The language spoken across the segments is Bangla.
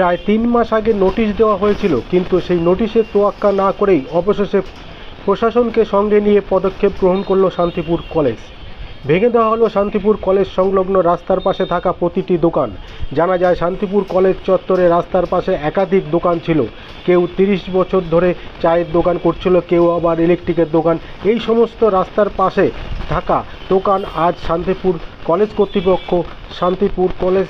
প্রায় তিন মাস আগে নোটিশ দেওয়া হয়েছিল, কিন্তু সেই নোটিশের তোয়াক্কা না করেই অবশেষে প্রশাসনকে সঙ্গে নিয়ে পদক্ষেপ গ্রহণ করল শান্তিপুর কলেজ। ভেঙে দেওয়া হলো শান্তিপুর কলেজ সংলগ্ন রাস্তার পাশে থাকা প্রতিটি দোকান। জানা যায়, শান্তিপুর কলেজ চত্বরে রাস্তার পাশে একাধিক দোকান ছিল। কেউ তিরিশ বছর ধরে চায়ের দোকান করছিল, কেউ আবার ইলেকট্রিকের দোকান। এই সমস্ত রাস্তার পাশে থাকা দোকান আজ শান্তিপুর কলেজ কর্তৃপক্ষ শান্তিপুর কলেজ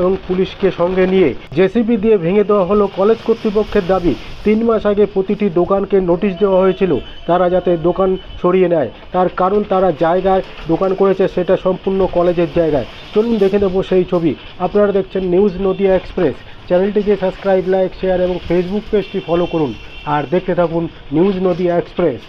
এবং পুলিশকে সঙ্গে নিয়ে জেসিবি দিয়ে ভেঙে দেওয়া হলো কলেজ কর্তৃপক্ষের দাবি। তিন মাস আগে প্রতিটি দোকানকে নোটিশ দেওয়া হয়েছিল, তারা যাতে দোকান সরিয়ে নেয়। তার কারণ তারা জায়গায় দোকান করেছে, সেটা সম্পূর্ণ কলেজের জায়গায়। চলুন দেখে নেব সেই ছবি। আপনারা দেখছেন নিউজ নদিয়া এক্সপ্রেস। চ্যানেলটিকে সাবস্ক্রাইব, লাইক, শেয়ার এবং ফেসবুক পেজটি ফলো করুন। আর দেখতে থাকুন news Nadia express.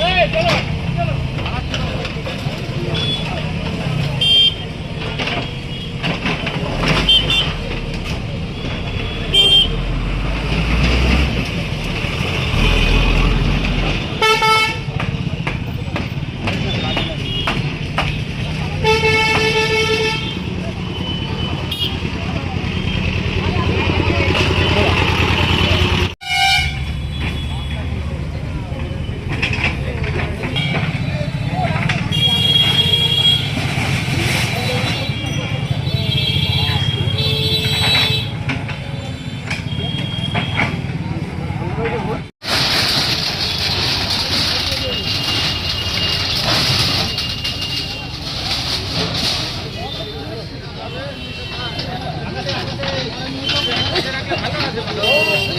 ¡Eh,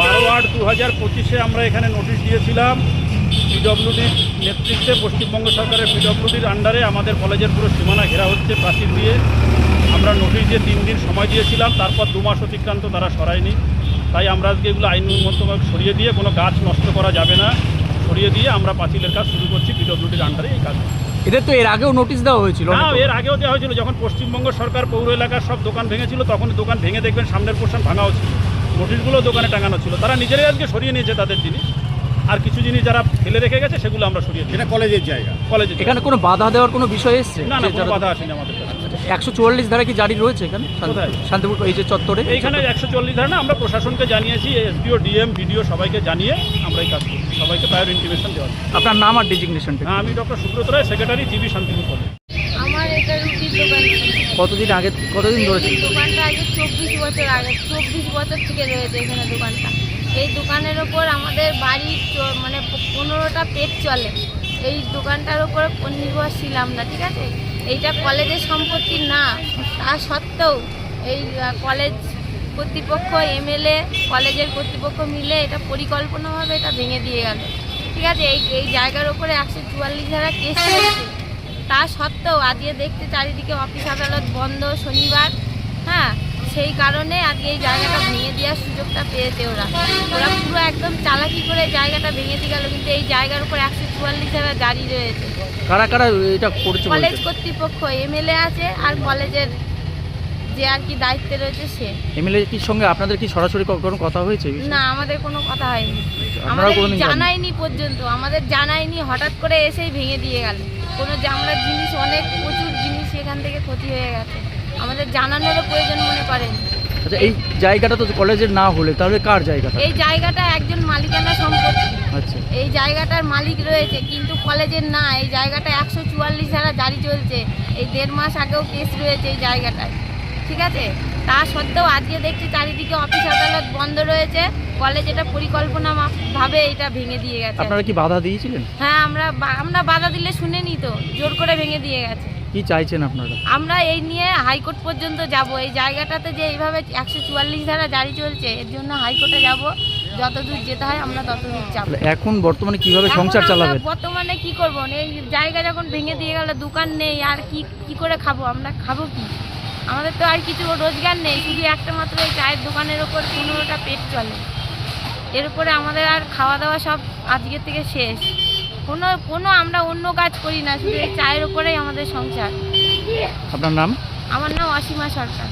বারো আট দু হাজার পঁচিশে আমরা এখানে নোটিশ দিয়েছিলাম। পিডব্লিউডির নেতৃত্বে পশ্চিমবঙ্গ সরকারের পিডব্লিউডির আন্ডারে আমাদের কলেজের পুরো সীমানা ঘেরা হচ্ছে প্রাচীর দিয়ে। আমরা নোটিশ দিয়ে তিন দিন সময় দিয়েছিলাম তারপর দু মাস অতিক্রান্ত তারা সরায়নি। তাই আমরা আজকে এগুলো আইনমতভাবে সরিয়ে দিয়ে কোনো গাছ নষ্ট করা যাবে না। সরিয়ে দিয়ে আমরা পাঁচিলের কাজ শুরু করছি পিডব্লিউডির আন্ডারে এই কাজ। এদের তো এর আগেও নোটিশ দেওয়া হয়েছিল না এর আগেও দেওয়া হয়েছিল। যখন পশ্চিমবঙ্গ সরকার পৌর এলাকার সব দোকান ভেঙেছিল তখন দোকান ভেঙে দেখবেন সামনের পোর্শন ভাঙাও ছিল নোটিশগুলো দোকানে টাঙানো ছিল। তারা নিজেরাই আজকে সরিয়ে নিয়েছে তাদের জিনিস। আর কিছু জিনিস যারা ফেলে রেখে গেছে সেগুলো আমরা সরিয়ে দিই এটা কলেজের জায়গা। কলেজে এখানে কোনো বাধা দেওয়ার কোনো বিষয় এসছে? না না কোনো বাধা আসেনি আমাদের কাছে। একশো চুয়াল্লিশ ধারা কি জারি রয়েছে এখানে? কোথায়? শান্তিপুর এই যে চত্বরে? এইখানে একশো চল্লিশ না আমরা প্রশাসনকে জানিয়েছি এসডিও ডিএম বিডিও সবাইকে জানিয়ে আমরা এই কাজ করছি। সবাইকে প্রায়র ইন্টিমেশন দেওয়া হচ্ছে। আপনার নাম আর ডেজিগনেশনটা হ্যাঁ আমি doctor Subrata Roy secretary GB Shantipur college আমার এটা রুটির দোকান ছিল। কতদিন আগে কতদিন ধরে ছিল? দোকানটা আগে চব্বিশ বছর আগে চব্বিশ বছর থেকে রয়েছে এখানে দোকানটা। এই দোকানের ওপর আমাদের বাড়ির মানে পনেরোটা পেট চলে। এই দোকানটার ওপর নির্ভরশীল আমরা ঠিক আছে? এইটা কলেজের সম্পত্তি না তা সত্ত্বেও এই কলেজ কর্তৃপক্ষ এমএলএ কলেজের কর্তৃপক্ষ মিলে এটা পরিকল্পনাভাবে এটা ভেঙে দিয়ে গেল। ঠিক আছে? এই এই জায়গার ওপরে একশো চুয়াল্লিশ ধারা কেস চলছে। তা সত্ত্বেও আজকে দেখতে চারিদিকে অফিস আদালত বন্ধ শনিবার। হ্যাঁ সেই কারণে আজকে এই জায়গাটা ভেঙে দেওয়ার সুযোগটা পেয়েছে ওরা। ওরা পুরো একদম চালাকি করে জায়গাটা ভেঙে দিয়ে গেল কিন্তু এই জায়গার উপর একশো চুয়াল্লিশ হাজার দাঁড়িয়ে রয়েছে। কারা কারা এটা কলেজ কর্তৃপক্ষ এমএলএ আছে আর কলেজের যে আর কি দায়িত্বে রয়েছে সে। এমএলএ কি সঙ্গে আপনাদের কি সরাসরি কোনো কথা হয়েছে না আমাদের কোনো কথা হয়নি। আমাদের কোনোদিন জানেন? জানায়নি পর্যন্ত। আমাদের জানায়নি হঠাৎ করে এসেই ভেঙে দিয়ে গেল। কোনো আমরা জিনিস অনেক প্রচুর জিনিস এখান থেকে ক্ষতি হয়ে গেছে। আমাদের জানানোরও প্রয়োজন মনে করেন। আচ্ছা এই জায়গাটা তো কলেজের না হলে তাহলে কার জায়গাটা? এই জায়গাটা একজন মালিকানা সম্পত্তি। আচ্ছা। এই জায়গাটার মালিক রয়েছে কিন্তু কলেজের না। এই জায়গাটা একশো চুয়াল্লিশ ধারা জারি চলছে। এই দেড় মাস আগেও কেস রয়েছে এই জায়গাটায়। ঠিক আছে? তা সত্ত্বেও আজকে দেখছি চারিদিকে অফিস আদালত বন্ধ রয়েছে। কলেজ এটা পরিকল্পনা ভাবে এটা ভেঙে দিয়ে গেছে। আপনারা কি বাধা দিয়েছিলেন? হ্যাঁ আমরা আমরা বাধা দিলে শুনেনি তো জোর করে ভেঙে দিয়ে গেছে। কি চাইছেন আপনারা? আমরা এই নিয়ে হাইকোর্ট পর্যন্ত যাব। এই জায়গাটাতে যে এইভাবে একশো চুয়াল্লিশ ধারা জারি চলছে এর জন্য হাইকোর্টে যাব। যতদূর যেতে হয় আমরা ততদূর যাব। এখন বর্তমানে কীভাবে সংসার চালাবেন? বর্তমানে কি করব? এই জায়গা যখন ভেঙে দিয়ে গেল দোকান নেই আর কি কি করে খাব? আমরা খাব কি? আমাদের তো আর কিছু রোজগার নেই শুধু একটা মাত্র এই চায়ের দোকানের ওপর পনেরোটা পেট চলে। এর উপরে আমাদের আর খাওয়া দাওয়া সব আজকের থেকে শেষ। কোনো কোনো আমরা অন্য কাজ করি না শুধু এই চায়ের ওপরেই আমাদের সংসার। আপনার নাম? আমার নাম অসীমা সরকার।